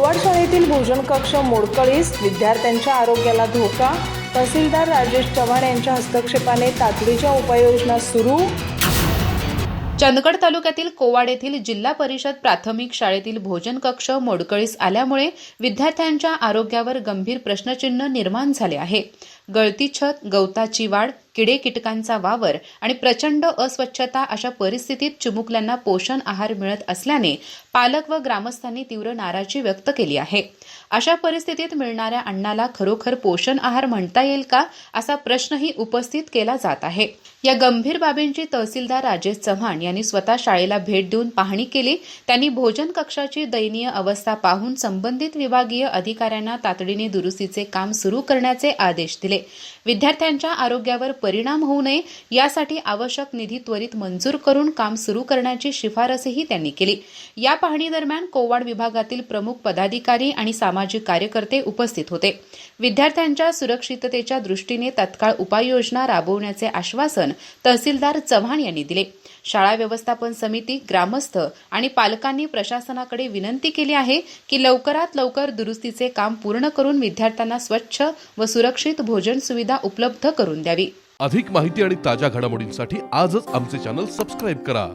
पवार शाळेतील भोजन कक्ष मोडकळीस विद्यार्थ्यांच्या आरोग्याला धोका तहसीलदार राजेश चव्हाण यांच्या हस्तक्षेपाने तातडीच्या उपाययोजना सुरू. चंदगड तालुक्यातील कोवाड येथील जिल्हा परिषद प्राथमिक शाळेतील भोजन कक्ष मोडकळीस आल्यामुळे विद्यार्थ्यांच्या आरोग्यावर गंभीर प्रश्नचिन्ह निर्माण झाले आहे. गळती छत गवताची वाढ किडे कीटकांचा वावर आणि प्रचंड अस्वच्छता अशा परिस्थितीत चिमुकल्यांना पोषण आहार मिळत असल्याने पालक व ग्रामस्थांनी तीव्र नाराजी व्यक्त केली आहे. अशा परिस्थितीत मिळणाऱ्या अन्नाला खरोखर पोषण आहार म्हणता येईल का असा प्रश्नही उपस्थित केला जात आहे. या गंभीर बाबींची तहसीलदार राजेश चव्हाण यांनी स्वतः शाळेला भेट देऊन पाहणी केली. त्यांनी भोजन कक्षाची दयनीय अवस्था पाहून संबंधित विभागीय अधिकाऱ्यांना तातडीने दुरुस्तीचे काम सुरू करण्याचे आदेश दिले. विद्यार्थ्यांच्या आरोग्यावर परिणाम होऊ नये यासाठी आवश्यक निधी त्वरित मंजूर करून काम सुरू करण्याची शिफारसही त्यांनी केली. या पाहणी दरम्यान कोवाड विभागातील प्रमुख पदाधिकारी आणि सामाजिक कार्यकर्ते उपस्थित होते. विद्यार्थ्यांच्या सुरक्षिततेच्या दृष्टीने तत्काळ उपाययोजना राबवण्याचे आश्वासन तहसीलदार चव्हाण यांनी दिले. शाळा व्यवस्थापन समिती ग्रामस्थ आणि पालकांनी प्रशासनाकडे विनंती केली आहे की लवकरात लवकर दुरुस्तीचे काम पूर्ण करून विद्यार्थ्यांना स्वच्छ व सुरक्षित भोजन भोजन सुविधा उपलब्ध करून द्यावी. अधिक माहिती आणि ताज्या घडामोडींसाठी आजच आमचे चॅनल सबस्क्राईब करा.